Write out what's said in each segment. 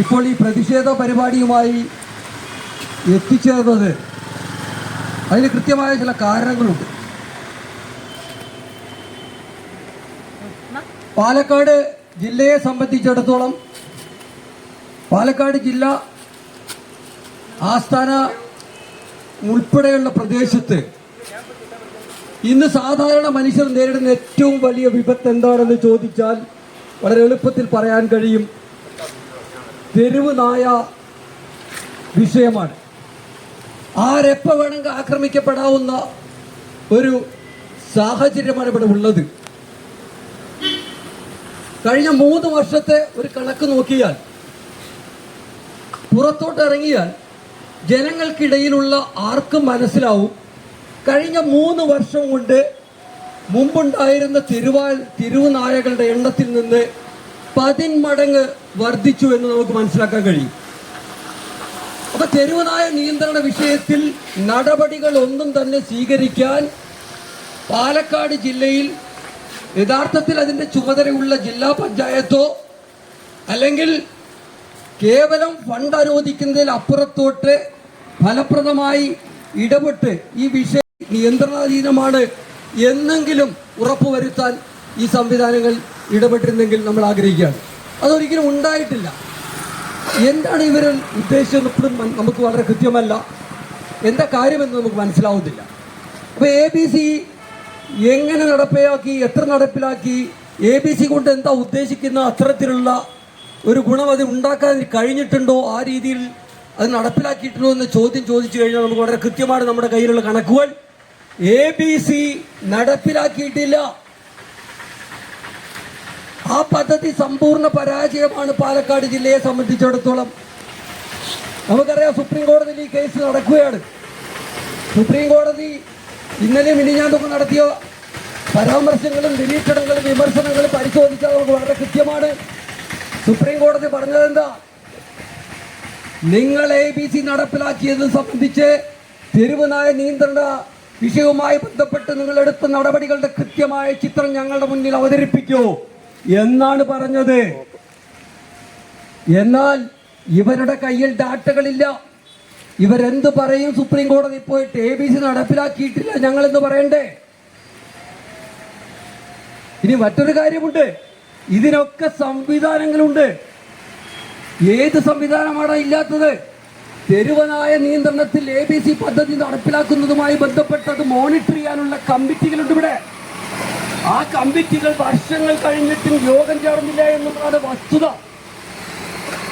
ഇപ്പോൾ ഈ പ്രതിഷേധ പരിപാടിയുമായി എത്തിച്ചേർന്നത് അതിന് കൃത്യമായ ചില കാരണങ്ങളുണ്ട്. പാലക്കാട് ജില്ലയെ സംബന്ധിച്ചിടത്തോളം പാലക്കാട് ജില്ല ആസ്ഥാന ഉൾപ്പെടെയുള്ള പ്രദേശത്ത് ഇന്ന് സാധാരണ മനുഷ്യർ നേരിടുന്ന ഏറ്റവും വലിയ വിപത്ത് എന്താണെന്ന് ചോദിച്ചാൽ വളരെ എളുപ്പത്തിൽ പറയാൻ കഴിയും. തെരുവ് നായ വിഷയമാണ്. ആരെപ്പ വേണമെങ്കിൽ ആക്രമിക്കപ്പെടാവുന്ന ഒരു സാഹചര്യമാണ് ഇവിടെ ഉള്ളത്. കഴിഞ്ഞ മൂന്ന് വർഷത്തെ ഒരു കണക്ക് നോക്കിയാൽ പുറത്തോട്ട് ഇറങ്ങിയാൽ ജനങ്ങൾക്കിടയിലുള്ള ആർക്കും മനസ്സിലാവും. കഴിഞ്ഞ മൂന്ന് വർഷം കൊണ്ട് മുമ്പുണ്ടായിരുന്ന തിരുവാ തിരുവുനായകളുടെ എണ്ണത്തിൽ നിന്ന് പതിന്മടങ്ങ് വർദ്ധിച്ചു എന്ന് നമുക്ക് മനസ്സിലാക്കാൻ കഴിയും. അപ്പൊ തെരുവനായ നിയന്ത്രണ വിഷയത്തിൽ നടപടികൾ ഒന്നും തന്നെ സ്വീകരിക്കാൻ പാലക്കാട് ജില്ലയിൽ യഥാർത്ഥത്തിൽ അതിന്റെ ചുമതലയുള്ള ജില്ലാ പഞ്ചായത്തോ അല്ലെങ്കിൽ കേവലം ഫണ്ട് അനുവദിക്കുന്നതിൽ അപ്പുറത്തോട്ട് ഫലപ്രദമായി ഇടപെട്ട് ഈ വിഷയം നിയന്ത്രണാധീനമാണ് എന്നെങ്കിലും ഉറപ്പുവരുത്താൻ ഈ സംവിധാനങ്ങൾ ഇടപെട്ടിരുന്നെങ്കിൽ നമ്മൾ ആഗ്രഹിക്കുകയാണ്. അതൊരിക്കലും ഉണ്ടായിട്ടില്ല. എന്താണ് ഇവർ ഉദ്ദേശിച്ചത് ഇപ്പോഴും നമുക്ക് വളരെ കൃത്യമല്ല. എന്താ കാര്യമെന്ന് നമുക്ക് മനസ്സിലാവുന്നില്ല. അപ്പോൾ എ ബി സി എങ്ങനെ നടപ്പിലാക്കി എത്ര നടപ്പിലാക്കി എ ബി സി കൊണ്ട് എന്താ ഉദ്ദേശിക്കുന്ന അത്തരത്തിലുള്ള ഒരു ഗുണം അത് ഉണ്ടാക്കാൻ കഴിഞ്ഞിട്ടുണ്ടോ ആ രീതിയിൽ അത് നടപ്പിലാക്കിയിട്ടുണ്ടോ എന്ന് ചോദ്യം ചോദിച്ചു കഴിഞ്ഞാൽ നമുക്ക് വളരെ കൃത്യമാണ് നമ്മുടെ കയ്യിലുള്ള കണക്കുകൾ. എ ബി സി നടപ്പിലാക്കിയിട്ടില്ല. ആ പദ്ധതി സമ്പൂർണ പരാജയമാണ് പാലക്കാട് ജില്ലയെ സംബന്ധിച്ചിടത്തോളം. നമുക്കറിയാം സുപ്രീം കോടതിയിൽ ഈ കേസ് നടക്കുകയാണ്. സുപ്രീം കോടതി ഇന്നലെ മിനിഞ്ഞാന്തൊക്കെ നടത്തിയ പരാമർശങ്ങളും നിരീക്ഷണങ്ങളും വിമർശനങ്ങളും പരിശോധിച്ചാൽ നമുക്ക് വളരെ കൃത്യമാണ്. സുപ്രീം കോടതി പറഞ്ഞതെന്താ? നിങ്ങൾ എ ബി സി നടപ്പിലാക്കിയത് സംബന്ധിച്ച് തെരുവുനായ നിയന്ത്രണ വിഷയവുമായി ബന്ധപ്പെട്ട് നിങ്ങൾ എടുത്ത നടപടികളുടെ കൃത്യമായ ചിത്രം ഞങ്ങളുടെ മുന്നിൽ അവതരിപ്പിക്കൂ. എന്നാണ് പറഞ്ഞത്. എന്നാൽ ഇവരുടെ കയ്യിൽ ഡാറ്റകളില്ല. ഇവരെന്ത് പറയും? സുപ്രീം കോടതി പോയിട്ട് എ ബി സി നടപ്പിലാക്കിയിട്ടില്ല. ഞങ്ങൾ എന്ന് പറയണ്ടേ? ഇനി മറ്റൊരു കാര്യമുണ്ട്. ഇതിനൊക്കെ സംവിധാനങ്ങളുണ്ട്. ഏത് സംവിധാനമാണ് ഇല്ലാത്തത്? തെരുവനായ നിയന്ത്രണത്തിൽ എ ബി സി പദ്ധതി നടപ്പിലാക്കുന്നതുമായി ബന്ധപ്പെട്ടത് മോണിറ്റർ ചെയ്യാനുള്ള കമ്മിറ്റികളുണ്ട് ഇവിടെ. ആ കമ്മിറ്റികൾ വർഷങ്ങൾ കഴിഞ്ഞിട്ടും യോഗം ചേർന്നില്ല എന്നുള്ളതാണ് വസ്തുത.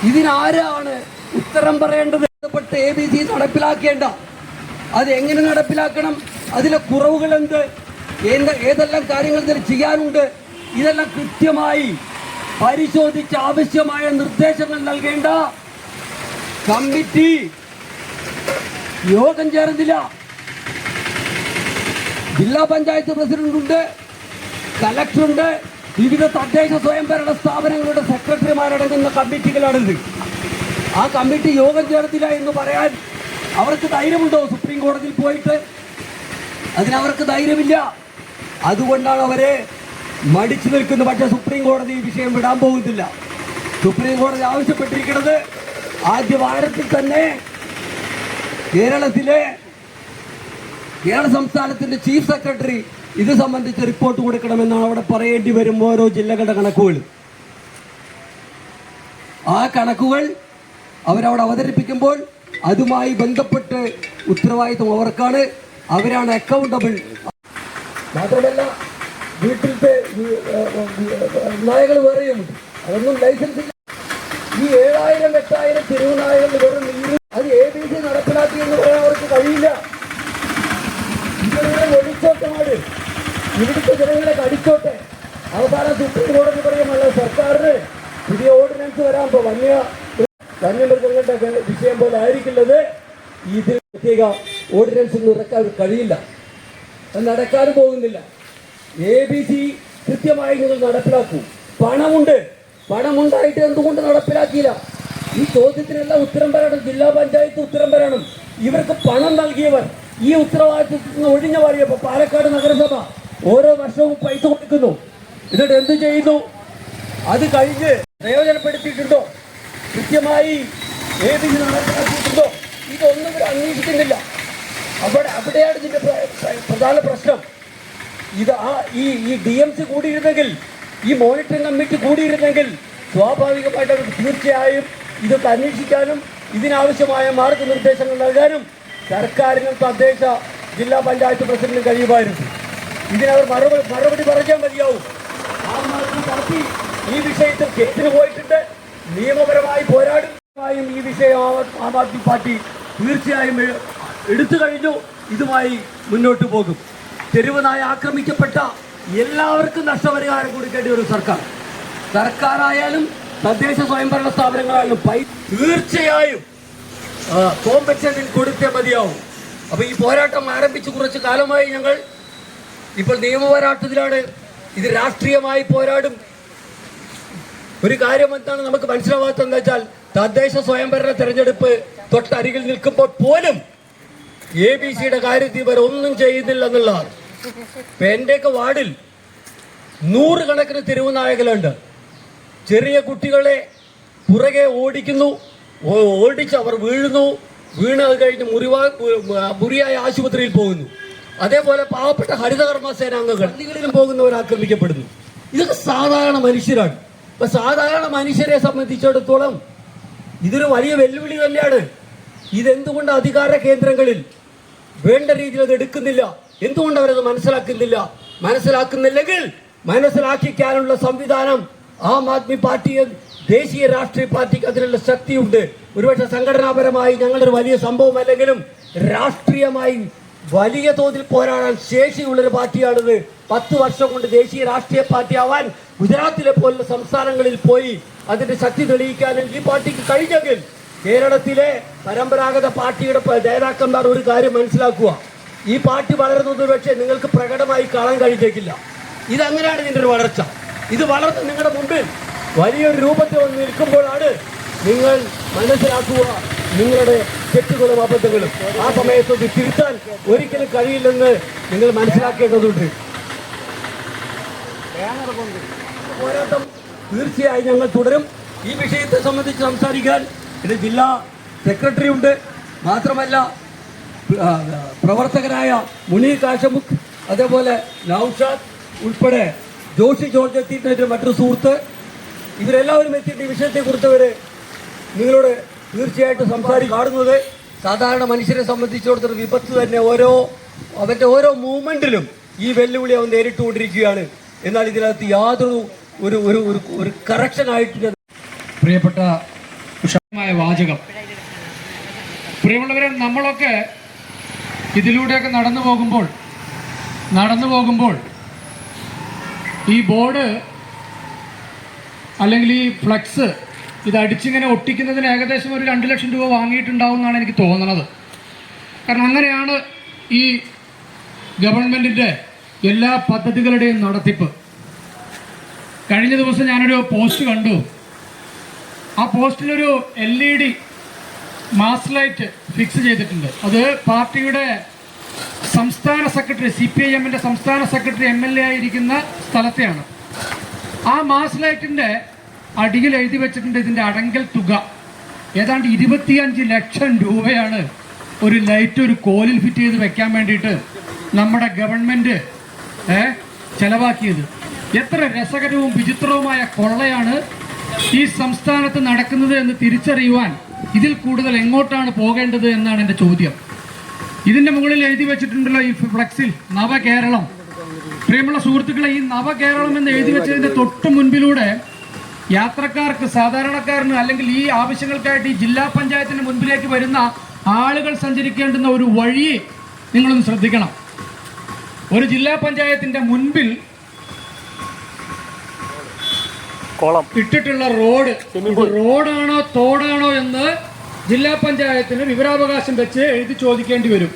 ഇതിനാരാണ് ഉത്തരം പറയേണ്ടത് ബന്ധപ്പെട്ട് എ ബി സി നടപ്പിലാക്കേണ്ട? അത് എങ്ങനെ നടപ്പിലാക്കണം? അതിലെ കുറവുകൾ എന്ത്? എന്ത് ഏതെല്ലാം കാര്യങ്ങൾ ഇതിൽ ചെയ്യാനുണ്ട്? ഇതെല്ലാം കൃത്യമായി പരിശോധിച്ച് ആവശ്യമായ നിർദ്ദേശങ്ങൾ നൽകേണ്ട കമ്മിറ്റി യോഗം ചേർന്നില്ല. ജില്ലാ പഞ്ചായത്ത് പ്രസിഡന്റ് ഉണ്ട് കലക്ടറുണ്ട്. വിവിധ തദ്ദേശ സ്വയംഭരണ സ്ഥാപനങ്ങളുടെ സെക്രട്ടറിമാരടങ്ങുന്ന കമ്മിറ്റികളാണിത്. ആ കമ്മിറ്റി യോഗം ചേർത്തില്ല എന്ന് പറയാൻ അവർക്ക് ധൈര്യമുണ്ടോ? സുപ്രീം കോടതിയിൽ പോയിട്ട് അതിനവർക്ക് ധൈര്യമില്ല. അതുകൊണ്ടാണ് അവരെ മടിച്ചു നിൽക്കുന്നത് പക്ഷേ സുപ്രീം കോടതി ഈ വിഷയം വിടാൻ പോകുന്നില്ല. സുപ്രീം കോടതി ആവശ്യപ്പെട്ടിരിക്കുന്നത് ആദ്യ വാരത്തിൽ തന്നെ കേരളത്തിലെ കേരള സംസ്ഥാനത്തിന്റെ ചീഫ് സെക്രട്ടറി ഇത് സംബന്ധിച്ച് റിപ്പോർട്ട് കൊടുക്കണമെന്നാണ് അവിടെ പറയേണ്ടി വരും ഓരോ ജില്ലകളുടെ കണക്കുകൾ. ആ കണക്കുകൾ അവരവിടെ അവതരിപ്പിക്കുമ്പോൾ അതുമായി ബന്ധപ്പെട്ട് ഉത്തരവാദിത്വം അവർക്കാണ്. അവരാണ് അക്കൗണ്ടബിൾ മാത്രമല്ല വീട്ടിലത്തെ നായകൾ വേറെയുമുണ്ട് അതൊന്നും ലൈസൻസ് ഈ ഏഴായിരം എട്ടായിരം തിരുവനായകൾ വെറും അത് എ ബി സി നടപ്പിലാക്കി എന്ന് പറയാൻ അവർക്ക് കഴിയില്ല. ഇവിടുത്തെ ജനങ്ങളെ കടിച്ചോട്ടെ. അവസാനം സുപ്രീം കോടതി പറയുമല്ല സർക്കാരിന് പുതിയ ഓർഡിനൻസ് വരാൻ ഇപ്പോൾ വന്യ വന്യമൃഗങ്ങളുടെ വിഷയം പോലെ ആയിരിക്കില്ലത് ഇതിൽ പ്രത്യേക ഓർഡിനൻസ് ഒന്നും ഇറക്കാൻ കഴിയില്ല. അത് നടക്കാനും പോകുന്നില്ല. എ ബി സി കൃത്യമായി നിങ്ങൾ നടപ്പിലാക്കൂ. പണമുണ്ട്. പണമുണ്ടായിട്ട് എന്തുകൊണ്ട് നടപ്പിലാക്കിയില്ല? ഈ ചോദ്യത്തിനെല്ലാം ഉത്തരം പറയണം. ജില്ലാ പഞ്ചായത്ത് ഉത്തരം പറയണം. ഇവർക്ക് പണം നൽകിയവർ ഈ ഉത്തരവാദിത്വത്തിൽ നിന്ന് ഒഴിഞ്ഞു മാറിയപ്പോൾ പാലക്കാട് നഗരസഭ ഓരോ വർഷവും പൈസ കൊടുക്കുന്നു. എന്നിട്ട് എന്ത് ചെയ്യുന്നു? അത് കഴിഞ്ഞ് പ്രയോജനപ്പെടുത്തിയിട്ടുണ്ടോ? കൃത്യമായി ഏത് നടപ്പിലാക്കിയിട്ടുണ്ടോ ഇതൊന്നും ഇവർ അന്വേഷിക്കുന്നില്ല. അവിടെ അവിടെയാണ് പ്ര- പ്രധാന പ്രശ്നം. ഇത് ആ ഈ ഈ ഡി എം സി കൂടിയിരുന്നെങ്കിൽ ഈ മോണിറ്ററിംഗ് കമ്മിറ്റി കൂടിയിരുന്നെങ്കിൽ സ്വാഭാവികമായിട്ട് അവർക്ക് തീർച്ചയായും ഇതൊക്കെ അന്വേഷിക്കാനും ഇതിനാവശ്യമായ മാർഗനിർദ്ദേശങ്ങൾ നൽകാനും സർക്കാരിനും തദ്ദേശ ജില്ലാ പഞ്ചായത്ത് പ്രസിഡന്റിനും കഴിയുമായിരുന്നു. ഇതിനവർ മറുപടി മറുപടി പറഞ്ഞാൽ മതിയാവും? പാർട്ടി ഈ വിഷയത്തിൽ കേസിന് പോയിട്ടുണ്ട്. നിയമപരമായി പോരാടുന്നതായും ഈ വിഷയം ആം- ആദ്മി പാർട്ടി തീർച്ചയായും എടുത്തു കഴിഞ്ഞു. ഇതുമായി മുന്നോട്ട് പോകും. തെരുവ് നായ ആക്രമിക്കപ്പെട്ട എല്ലാവർക്കും നഷ്ടപരിഹാരം കൊടുക്കേണ്ടി ഒരു സർക്കാർ. സർക്കാരായാലും തദ്ദേശ സ്വയംഭരണ സ്ഥാപനങ്ങളായാലും പൈ തീർച്ചയായും കോമ്പൻസേഷൻ കൊടുത്തേ മതിയാവും. അപ്പൊ ഈ പോരാട്ടം ആരംഭിച്ച് കുറച്ച് കാലമായി ഞങ്ങൾ ഇപ്പോൾ നിയമപോരാട്ടത്തിലാണ് ഇത് രാഷ്ട്രീയമായി പോരാടും. ഒരു കാര്യം എന്താണ് നമുക്ക് മനസ്സിലാവാത്തത് എന്താ വെച്ചാൽ തദ്ദേശ സ്വയംഭരണ തെരഞ്ഞെടുപ്പ് തൊട്ടരികിൽ നിൽക്കുമ്പോൾ പോലും എ ബി സിയുടെ കാര്യത്തിൽ ഇവർ ഒന്നും ചെയ്യുന്നില്ല എന്നുള്ളതാണ്. ഇപ്പൊ എന്റെയൊക്കെ വാർഡിൽ നൂറുകണക്കിന് തെരുവ് നായകളുണ്ട് ചെറിയ കുട്ടികളെ പുറകെ ഓടിക്കുന്നു ഓടിച്ച് അവർ വീഴുന്നു വീണത് കഴിഞ്ഞ് മുറിവാ മുറിയായ ആശുപത്രിയിൽ പോകുന്നു. അതേപോലെ പാവപ്പെട്ട ഹരിതകർമ്മ സേനാംഗങ്ങൾ പള്ളികളിലും പോകുന്നവർ ആക്രമിക്കപ്പെടുന്നു. ഇതൊക്കെ സാധാരണ മനുഷ്യരാണ്. ഇപ്പൊ സാധാരണ മനുഷ്യരെ സംബന്ധിച്ചിടത്തോളം ഇതൊരു വലിയ വെല്ലുവിളി തന്നെയാണ്. ഇതെന്തുകൊണ്ട് അധികാര കേന്ദ്രങ്ങളിൽ വേണ്ട രീതിയിൽ അത് എടുക്കുന്നില്ല? എന്തുകൊണ്ട് അവരത് മനസ്സിലാക്കുന്നില്ല? മനസ്സിലാക്കുന്നില്ലെങ്കിൽ മനസ്സിലാക്കിക്കാനുള്ള സംവിധാനം ആം ആദ്മി പാർട്ടി ദേശീയ രാഷ്ട്രീയ പാർട്ടിക്ക് അതിനുള്ള ശക്തിയുണ്ട്. ഒരുപക്ഷെ സംഘടനാപരമായി ഞങ്ങളൊരു വലിയ സംഭവം അല്ലെങ്കിലും രാഷ്ട്രീയമായി വലിയ തോതിൽ പോരാടാൻ ശേഷിയുള്ളൊരു പാർട്ടിയാണിത്. പത്ത് വർഷം കൊണ്ട് ദേശീയ രാഷ്ട്രീയ പാർട്ടി ആവാൻ ഗുജറാത്തിലെ പോലുള്ള സംസ്ഥാനങ്ങളിൽ പോയി അതിന്റെ ശക്തി തെളിയിക്കാനും ഈ പാർട്ടിക്ക് കഴിഞ്ഞെങ്കിൽ കേരളത്തിലെ പരമ്പരാഗത പാർട്ടിയുടെ നേതാക്കന്മാർ ഒരു കാര്യം മനസ്സിലാക്കുക. ഈ പാർട്ടി വളരുന്നത് പക്ഷേ നിങ്ങൾക്ക് പ്രകടമായി കാണാൻ കഴിഞ്ഞേക്കില്ല. ഇതങ്ങനെയാണ് ഇതിന്റെ ഒരു വളർച്ച? ഇത് വളർന്ന് നിങ്ങളുടെ മുമ്പിൽ വലിയൊരു രൂപത്തിൽ വന്ന് നിൽക്കുമ്പോഴാണ് നിങ്ങൾ മനസ്സിലാക്കുക നിങ്ങളുടെ തെറ്റുകളും അബദ്ധങ്ങളും. ആ സമയത്ത് തിരുത്താൻ ഒരിക്കലും കഴിയില്ലെന്ന് നിങ്ങൾ മനസ്സിലാക്കേണ്ടതുണ്ട്. പോരാട്ടം തീർച്ചയായും ഞങ്ങൾ തുടരും. ഈ വിഷയത്തെ സംബന്ധിച്ച് സംസാരിക്കാൻ ഇത് ജില്ലാ സെക്രട്ടറി ഉണ്ട്. മാത്രമല്ല പ്രവർത്തകരായ മുനീർ കാശമുഖ് അതേപോലെ നൌഷാദ് ഉൾപ്പെടെ ജോഷി ജോർജ് എത്തിയിട്ടുണ്ട് മറ്റൊരു സുഹൃത്ത്. ഇവരെല്ലാവരും എത്തിയിട്ട് ഈ വിഷയത്തെക്കുറിച്ച് അവർ നിങ്ങളോട് തീർച്ചയായിട്ടും സംസാരിക്കും സാധാരണ മനുഷ്യരെ സംബന്ധിച്ചിടത്തോളം വിപത്ത് തന്നെ ഓരോ അവന്റെ ഓരോ മൂവ്മെന്റിലും ഈ വെല്ലുവിളി അവൻ നേരിട്ടുകൊണ്ടിരിക്കുകയാണ്. എന്നാൽ ഇതിനകത്ത് യാതൊരു ഒരു ഒരു ഒരു കറക്ഷനായിട്ട് പ്രിയപ്പെട്ട ഉഷാരമായ വാചകം. പ്രിയമുള്ളവരെ നമ്മളൊക്കെ ഇതിലൂടെയൊക്കെ നടന്നു പോകുമ്പോൾ നടന്നു പോകുമ്പോൾ ഈ ബോർഡ് അല്ലെങ്കിൽ ഈ ഫ്ലക്സ് ഇത് അടിച്ചിങ്ങനെ ഒട്ടിക്കുന്നതിന് ഏകദേശം ഒരു രണ്ട് ലക്ഷം രൂപ വാങ്ങിയിട്ടുണ്ടാവും എന്നാണ് എനിക്ക് തോന്നുന്നത് കാരണം അങ്ങനെയാണ് ഈ ഗവൺമെന്റിന്റെ എല്ലാ പദ്ധതികളുടെയും നടത്തിപ്പ്. കഴിഞ്ഞ ദിവസം ഞാനൊരു പോസ്റ്റ് കണ്ടു. ആ പോസ്റ്റിലൊരു L E D mast light fix ചെയ്തിട്ടുണ്ട്. അത് പാർട്ടിയുടെ സംസ്ഥാന സെക്രട്ടറി സി പി ഐ എമ്മിന്റെ സംസ്ഥാന സെക്രട്ടറി എം എൽ എ ആയിരിക്കുന്ന സ്ഥലത്തെയാണ്. ആ മാസ് ലൈറ്റിന്റെ അടിയിൽ എഴുതി വെച്ചിട്ടുണ്ട് ഇതിന്റെ അടങ്കൽ തുക. ഏതാണ്ട് ഇരുപത്തിയഞ്ച് ലക്ഷം രൂപയാണ് ഒരു ലൈറ്റ് ഒരു കോലിൽ ഫിറ്റ് ചെയ്ത് വെക്കാൻ വേണ്ടിയിട്ട് നമ്മുടെ ഗവൺമെന്റ് ചെലവാക്കിയത്. എത്ര രസകരവും വിചിത്രവുമായ കൊള്ളയാണ് ഈ സംസ്ഥാനത്ത് നടക്കുന്നത് എന്ന് തിരിച്ചറിയുവാൻ ഇതിൽ കൂടുതൽ എങ്ങോട്ടാണ് പോകേണ്ടത് എന്നാണ് എന്റെ ചോദ്യം. ഇതിന്റെ മുകളിൽ എഴുതി വെച്ചിട്ടുണ്ടല്ലോ ഈ ഫ്ലക്സിൽ നവകേരളം. പ്രിയമുള്ള സുഹൃത്തുക്കളെ ഈ നവകേരളം എന്ന് എഴുതി വെച്ചതിന്റെ തൊട്ടു മുൻപിലൂടെ യാത്രക്കാർക്ക് സാധാരണക്കാരന് അല്ലെങ്കിൽ ഈ ആവശ്യങ്ങൾക്കായിട്ട് ഈ ജില്ലാ പഞ്ചായത്തിന് മുൻപിലേക്ക് വരുന്ന ആളുകൾ സഞ്ചരിക്കേണ്ടുന്ന ഒരു വഴി നിങ്ങളൊന്ന് ശ്രദ്ധിക്കണം. ഒരു ജില്ലാ പഞ്ചായത്തിന്റെ മുൻപിൽ ഇട്ടിട്ടുള്ള റോഡ് റോഡാണോ തോടാണോ എന്ന് ജില്ലാ പഞ്ചായത്തിന് വിവരാവകാശം വെച്ച് എഴുതി ചോദിക്കേണ്ടി വരും.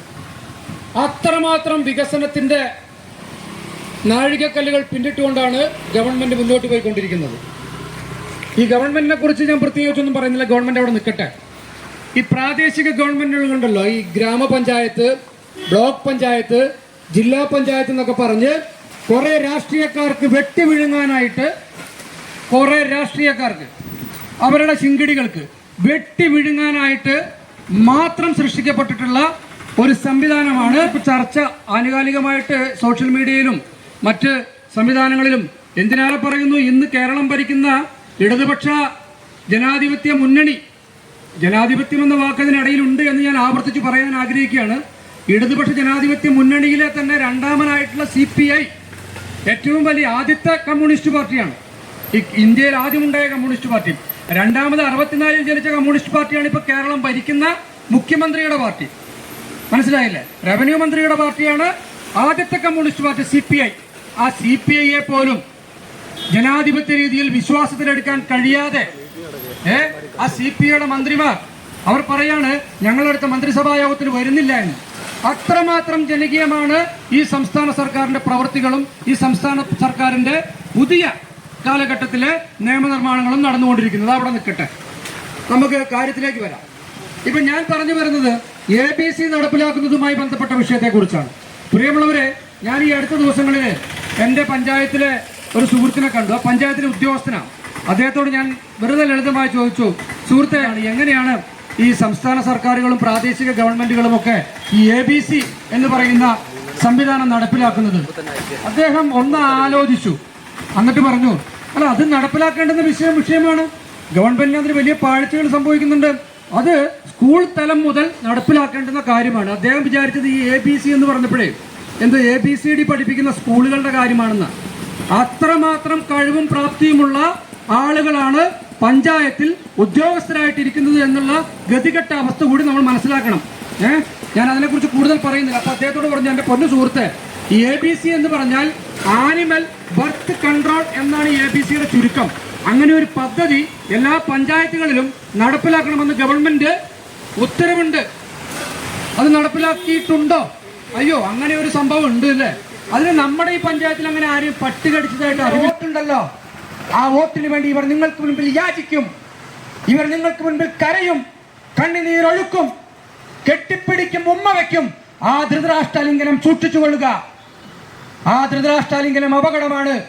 അത്രമാത്രം വികസനത്തിന്റെ നാഴികക്കല്ലുകൾ പിന്നിട്ടുകൊണ്ടാണ് ഗവൺമെന്റ് മുന്നോട്ട് പോയിക്കൊണ്ടിരിക്കുന്നത്. ഈ ഗവൺമെന്റിനെ കുറിച്ച് ഞാൻ പ്രത്യേകിച്ചൊന്നും പറയുന്നില്ല. ഗവൺമെന്റ് അവിടെ നിൽക്കട്ടെ. ഈ പ്രാദേശിക ഗവൺമെന്റുകൾ ഉണ്ടല്ലോ. ഈ ഗ്രാമപഞ്ചായത്ത് ബ്ലോക്ക് പഞ്ചായത്ത് ജില്ലാ പഞ്ചായത്ത് എന്നൊക്കെ പറഞ്ഞ് കുറെ രാഷ്ട്രീയക്കാർക്ക് വെട്ടി വിഴുങ്ങാനായിട്ട് കുറെ രാഷ്ട്രീയക്കാർക്ക് അവരുടെ ശിങ്കിടികൾക്ക് വെട്ടി വിഴുങ്ങാനായിട്ട് മാത്രം സൃഷ്ടിക്കപ്പെട്ടിട്ടുള്ള ഒരു സംവിധാനമാണ് ചർച്ച ആനുകാലികമായിട്ട് സോഷ്യൽ മീഡിയയിലും മറ്റ് സംവിധാനങ്ങളിലും. എന്തിനേറെ പറയുന്നു? ഇന്ന് കേരളം ഭരിക്കുന്ന ഇടതുപക്ഷ ജനാധിപത്യ മുന്നണി ജനാധിപത്യം എന്ന വാക്കതിനിടയിലുണ്ട് എന്ന് ഞാൻ ആവർത്തിച്ച് പറയാൻ ആഗ്രഹിക്കുകയാണ്. ഇടതുപക്ഷ ജനാധിപത്യ മുന്നണിയിലെ തന്നെ രണ്ടാമനായിട്ടുള്ള സി പി ഐ ഏറ്റവും വലിയ ആദ്യത്തെ കമ്മ്യൂണിസ്റ്റ് പാർട്ടിയാണ്. ഇന്ത്യയിൽ ആദ്യമുണ്ടായ കമ്മ്യൂണിസ്റ്റ് പാർട്ടി. രണ്ടാമത് അറുപത്തിനാലിൽ ജനിച്ച കമ്മ്യൂണിസ്റ്റ് പാർട്ടിയാണ് ഇപ്പോൾ കേരളം ഭരിക്കുന്ന മുഖ്യമന്ത്രിയുടെ പാർട്ടി. മനസ്സിലായില്ലേ? റവന്യൂ മന്ത്രിയുടെ പാർട്ടിയാണ് ആദ്യത്തെ കമ്മ്യൂണിസ്റ്റ് പാർട്ടി സി ആ സി പോലും ജനാധിപത്യ രീതിയിൽ വിശ്വാസത്തിലെടുക്കാൻ കഴിയാതെ ഏ ആ സി പി ഐയുടെ മന്ത്രിമാർ അവർ പറയാണ് ഞങ്ങളടുത്ത മന്ത്രിസഭാ യോഗത്തിന് വരുന്നില്ല എന്ന്. അത്രമാത്രം ജനകീയമാണ് ഈ സംസ്ഥാന സർക്കാരിന്റെ പ്രവൃത്തികളും ഈ സംസ്ഥാന സർക്കാരിന്റെ പുതിയ കാലഘട്ടത്തിലെ നിയമനിർമ്മാണങ്ങളും നടന്നുകൊണ്ടിരിക്കുന്നത്. അവിടെ നിൽക്കട്ടെ. നമുക്ക് കാര്യത്തിലേക്ക് വരാം. ഇപ്പൊ ഞാൻ പറഞ്ഞു വരുന്നത് എ ബി സി നടപ്പിലാക്കുന്നതുമായി ബന്ധപ്പെട്ട വിഷയത്തെക്കുറിച്ചാണ്. പ്രിയമുള്ളവരെ ഞാൻ ഈ അടുത്ത ദിവസങ്ങളിൽ എന്റെ പഞ്ചായത്തിലെ ഒരു സുഹൃത്തിനെ കണ്ടു. ആ പഞ്ചായത്തിലെ ഉദ്യോഗസ്ഥനാണ് അദ്ദേഹത്തോട് ഞാൻ വെറുതെ ലളിതമായി ചോദിച്ചു സുഹൃത്തെ എങ്ങനെയാണ് ഈ സംസ്ഥാന സർക്കാരുകളും പ്രാദേശിക ഗവൺമെന്റുകളും ഒക്കെ ഈ എ ബി സി എന്ന് പറയുന്ന സംവിധാനം നടപ്പിലാക്കുന്നത്? അദ്ദേഹം ഒന്ന് ആലോചിച്ചു. എന്നിട്ട് പറഞ്ഞു അല്ല അത് നടപ്പിലാക്കേണ്ടുന്ന വിഷയം വിഷയമാണ്. ഗവൺമെന്റിന് അതിന് വലിയ പാഴ്ചകൾ സംഭവിക്കുന്നുണ്ട്. അത് സ്കൂൾ തലം മുതൽ നടപ്പിലാക്കേണ്ടുന്ന കാര്യമാണ്. അദ്ദേഹം വിചാരിച്ചത് ഈ എ ബി സി എന്ന് പറഞ്ഞപ്പോഴേ എന്ത് എ ബി സി ഡി പഠിപ്പിക്കുന്ന സ്കൂളുകളുടെ കാര്യമാണെന്ന്. അത്രമാത്രം കഴിവും പ്രാപ്തിയുമുള്ള ആളുകളാണ് പഞ്ചായത്തിൽ ഉദ്യോഗസ്ഥരായിട്ടിരിക്കുന്നത് എന്നുള്ള ഗതികെട്ട അവസ്ഥ കൂടി നമ്മൾ മനസ്സിലാക്കണം. ഏഹ് ഞാൻ അതിനെക്കുറിച്ച് കൂടുതൽ പറയുന്നില്ല. അപ്പൊ അദ്ദേഹത്തോട് പറഞ്ഞു എന്റെ പൊന്നു സുഹൃത്തെ എ ബി സി എന്ന് പറഞ്ഞാൽ ആനിമൽ ബർത്ത് കൺട്രോൾ എന്നാണ് എ ബി സിയുടെ ചുരുക്കം. അങ്ങനെ ഒരു പദ്ധതി എല്ലാ പഞ്ചായത്തുകളിലും നടപ്പിലാക്കണമെന്ന് ഗവൺമെന്റ് ഉത്തരവുണ്ട്. അത് നടപ്പിലാക്കിയിട്ടുണ്ടോ? അയ്യോ അങ്ങനെ ഒരു സംഭവം ഉണ്ട് അല്ലേ? അതിന് നമ്മുടെ ഈ പഞ്ചായത്തിൽ അങ്ങനെ ആരും പട്ടി കടിച്ചതായിട്ട് അറിവിട്ടുണ്ടല്ലോ. ആ വോട്ടിന് വേണ്ടി ഇവർ നിങ്ങൾക്ക് മുൻപിൽ യാചിക്കും. ഇവർ നിങ്ങൾക്ക് മുൻപിൽ കരയും. കണ്ണുനീരൊഴുക്കും കെട്ടിപ്പിടിക്കും ഉമ്മ വയ്ക്കും. ആ ധൃതരാഷ്ട്രലിംഗനം സൂക്ഷിച്ചു കൊള്ളുക. ആ ധൃതരാഷ്ട്രലിംഗനം അപകടമാണ്.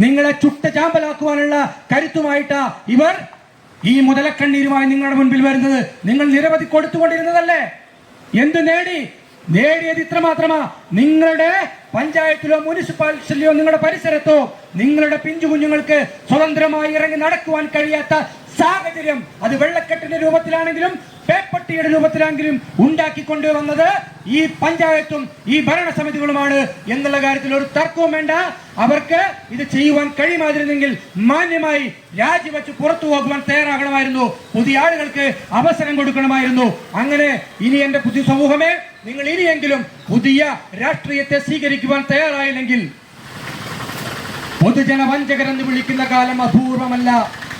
നിങ്ങളെ ചുട്ട ചാമ്പലാക്കുവാനുള്ള കരുത്തുമായിട്ടാ ഇവർ ഈ മുതലക്കണ്ണീരുമായി നിങ്ങളുടെ മുൻപിൽ വരുന്നത്. നിങ്ങൾ നിരവധി കൊടുത്തുകൊണ്ടിരുന്നതല്ലേ? എന്ത് നേടി? നേടിയത് ഇത്ര മാത്രമാ നിങ്ങളുടെ പഞ്ചായത്തിലോ മുനിസിപ്പാലിറ്റിയിലോ നിങ്ങളുടെ പരിസരത്തോ നിങ്ങളുടെ പിഞ്ചു കുഞ്ഞുങ്ങൾക്ക് സ്വതന്ത്രമായി ഇറങ്ങി നടക്കുവാൻ കഴിയാത്ത സാഹചര്യം അത് വെള്ളക്കെട്ടിന്റെ രൂപത്തിലാണെങ്കിലും പേപ്പട്ടിയുടെ രൂപത്തിലാണെങ്കിലും ഉണ്ടാക്കിക്കൊണ്ടു വന്നത് ഈ പഞ്ചായത്തും ഈ ഭരണസമിതികളുമാണ് എന്നുള്ള കാര്യത്തിൽ ഒരു തർക്കവും വേണ്ട. അവർക്ക് ഇത് ചെയ്യുവാൻ കഴിയുമായിരുന്നെങ്കിൽ മാന്യമായി രാജിവെച്ച് പുറത്തു പോകുവാൻ തയ്യാറാകണമായിരുന്നു. പുതിയ ആളുകൾക്ക് അവസരം കൊടുക്കണമായിരുന്നു. അങ്ങനെ ഇനി എന്റെ പുതിയ സമൂഹമേ നിങ്ങൾ ഇനിയെങ്കിലും പുതിയ രാഷ്ട്രീയത്തെ സ്വീകരിക്കുവാൻ തയ്യാറായില്ലെങ്കിൽ പൊതുജന വഞ്ചകരെന്ന് വിളിക്കുന്ന കാലം അപൂർവമല്ല.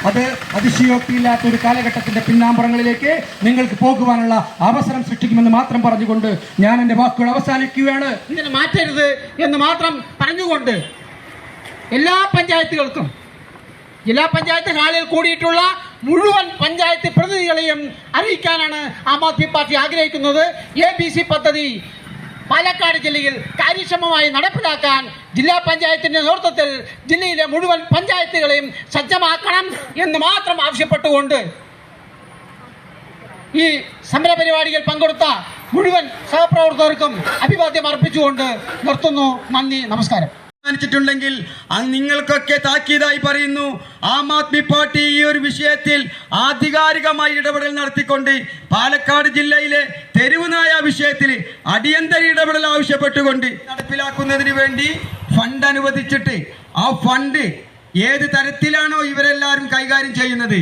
അത് അതിശയോക്തിയില്ലാത്ത ഒരു കാലഘട്ടത്തിന്റെ പിന്നാമ്പുറങ്ങളിലേക്ക് നിങ്ങൾക്ക് പോകുവാനുള്ള അവസരം സൃഷ്ടിക്കുമെന്ന് മാത്രം പറഞ്ഞുകൊണ്ട് ഞാൻ എന്റെ വാക്കുകൾ അവസാനിക്കുകയാണ്. ഇങ്ങനെ മാറ്റരുത് എന്ന് മാത്രം പറഞ്ഞുകൊണ്ട് എല്ലാ പഞ്ചായത്തുകൾക്കും ജില്ലാ പഞ്ചായത്ത് ഹാളിൽ കൂടിയിട്ടുള്ള മുഴുവൻ പഞ്ചായത്ത് പ്രതിനിധികളെയും അറിയിക്കാനാണ് ആം ആദ്മി പാർട്ടി ആഗ്രഹിക്കുന്നത്. എ ബി സി പദ്ധതി പാലക്കാട് ജില്ലയിൽ കാര്യക്ഷമമായി നടപ്പിലാക്കാൻ ജില്ലാ പഞ്ചായത്തിന്റെ നേതൃത്വത്തിൽ ജില്ലയിലെ മുഴുവൻ പഞ്ചായത്തുകളെയും സജ്ജമാക്കണം എന്ന് മാത്രം ആവശ്യപ്പെട്ടുകൊണ്ട് ഈ സമരപരിപാടിയിൽ പങ്കെടുത്ത മുഴുവൻ സഹപ്രവർത്തകർക്കും അഭിവാദ്യം അർപ്പിച്ചുകൊണ്ട് നിർത്തുന്നു. നന്ദി നമസ്കാരം. തീരുമാനിച്ചിട്ടുണ്ടെങ്കിൽ നിങ്ങൾക്കൊക്കെ താക്കീതായി പറയുന്നു. ആം ആദ്മി പാർട്ടി ഈ ഒരു വിഷയത്തിൽ ആധികാരികമായി ഇടപെടൽ നടത്തിക്കൊണ്ട് പാലക്കാട് ജില്ലയിലെ തെരുവുനായ വിഷയത്തിൽ അടിയന്തര ഇടപെടൽ ആവശ്യപ്പെട്ടുകൊണ്ട് നടപ്പിലാക്കുന്നതിന് വേണ്ടി ഫണ്ട് അനുവദിച്ചിട്ട് ആ ഫണ്ട് ഏത് തരത്തിലാണോ ഇവരെല്ലാവരും കൈകാര്യം ചെയ്യുന്നത്.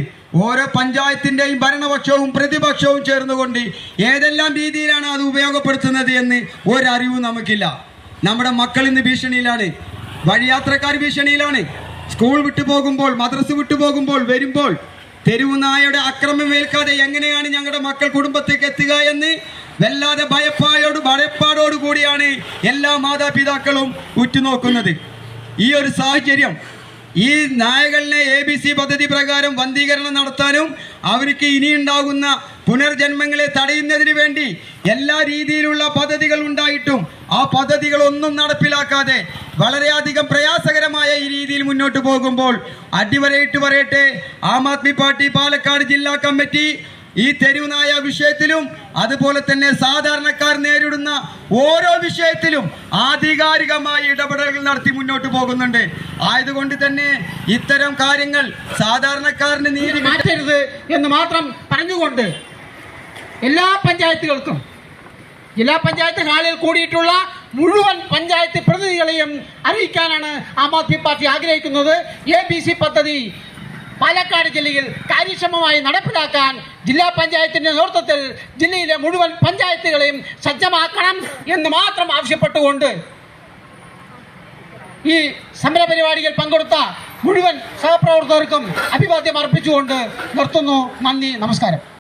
ഓരോ പഞ്ചായത്തിന്റെയും ഭരണപക്ഷവും പ്രതിപക്ഷവും ചേർന്നുകൊണ്ട് ഏതെല്ലാം രീതിയിലാണ് അത് ഉപയോഗപ്പെടുത്തുന്നത് എന്ന് ഒരറിവും നമുക്കില്ല. നമ്മുടെ മക്കൾ ഇന്ന് ഭീഷണിയിലാണ്. വഴിയാത്രക്കാർ ഭീഷണിയിലാണ്. സ്കൂൾ വിട്ടുപോകുമ്പോൾ മദ്രസ് വിട്ടു പോകുമ്പോൾ വരുമ്പോൾ തെരുവുനായയുടെ അക്രമം ഏൽക്കാതെ എങ്ങനെയാണ് ഞങ്ങളുടെ മക്കൾ കുടുംബത്തേക്ക് എത്തുക എന്ന് വല്ലാതെ ഭയപ്പായോട് ഭയപ്പാടോട് കൂടിയാണ് എല്ലാ മാതാപിതാക്കളും ഉറ്റുനോക്കുന്നത്. ഈ ഒരു സാഹചര്യം ഈ നായകളിനെ എ ബി സി പദ്ധതി പ്രകാരം വന്ധീകരണം നടത്താനും അവർക്ക് ഇനിയുണ്ടാകുന്ന പുനർജന്മങ്ങളെ തടയുന്നതിന് വേണ്ടി എല്ലാ രീതിയിലുള്ള പദ്ധതികൾ ഉണ്ടായിട്ടും ആ പദ്ധതികളൊന്നും നടപ്പിലാക്കാതെ വളരെയധികം പ്രയാസകരമായ ഈ രീതിയിൽ മുന്നോട്ട് പോകുമ്പോൾ അടിവരയിട്ട് പറയട്ടെ ആം ആദ്മി പാർട്ടി പാലക്കാട് ജില്ലാ കമ്മിറ്റി ഈ തെരുവുനായ വിഷയത്തിലും അതുപോലെ തന്നെ സാധാരണക്കാർ നേരിടുന്ന ഓരോ വിഷയത്തിലും ആധികാരികമായി ഇടപെടലുകൾ നടത്തി മുന്നോട്ട് പോകുന്നുണ്ട്. ആയതുകൊണ്ട് തന്നെ ഇത്തരം കാര്യങ്ങൾ സാധാരണക്കാരന് നീതി മാറ്റരുത് എന്ന് മാത്രം പറഞ്ഞുകൊണ്ട് എല്ലാ പഞ്ചായത്തുകൾക്കും ജില്ലാ പഞ്ചായത്ത് ഹാളിൽ കൂടിയിട്ടുള്ള മുഴുവൻ പഞ്ചായത്ത് പ്രതിനിധികളെയും അറിയിക്കാനാണ് ആം ആദ്മി പാർട്ടി ആഗ്രഹിക്കുന്നത്. എ ബി സി പദ്ധതി പാലക്കാട് ജില്ലയിൽ കാര്യക്ഷമമായി നടപ്പിലാക്കാൻ ജില്ലാ പഞ്ചായത്തിന്റെ നേതൃത്വത്തിൽ ജില്ലയിലെ മുഴുവൻ പഞ്ചായത്തുകളെയും സജ്ജമാക്കണം എന്ന് മാത്രം ആവശ്യപ്പെട്ടുകൊണ്ട് ഈ സമരപരിപാടിയിൽ പങ്കെടുത്ത മുഴുവൻ സഹപ്രവർത്തകർക്കും അഭിവാദ്യം അർപ്പിച്ചുകൊണ്ട് നിർത്തുന്നു. നന്ദി നമസ്കാരം.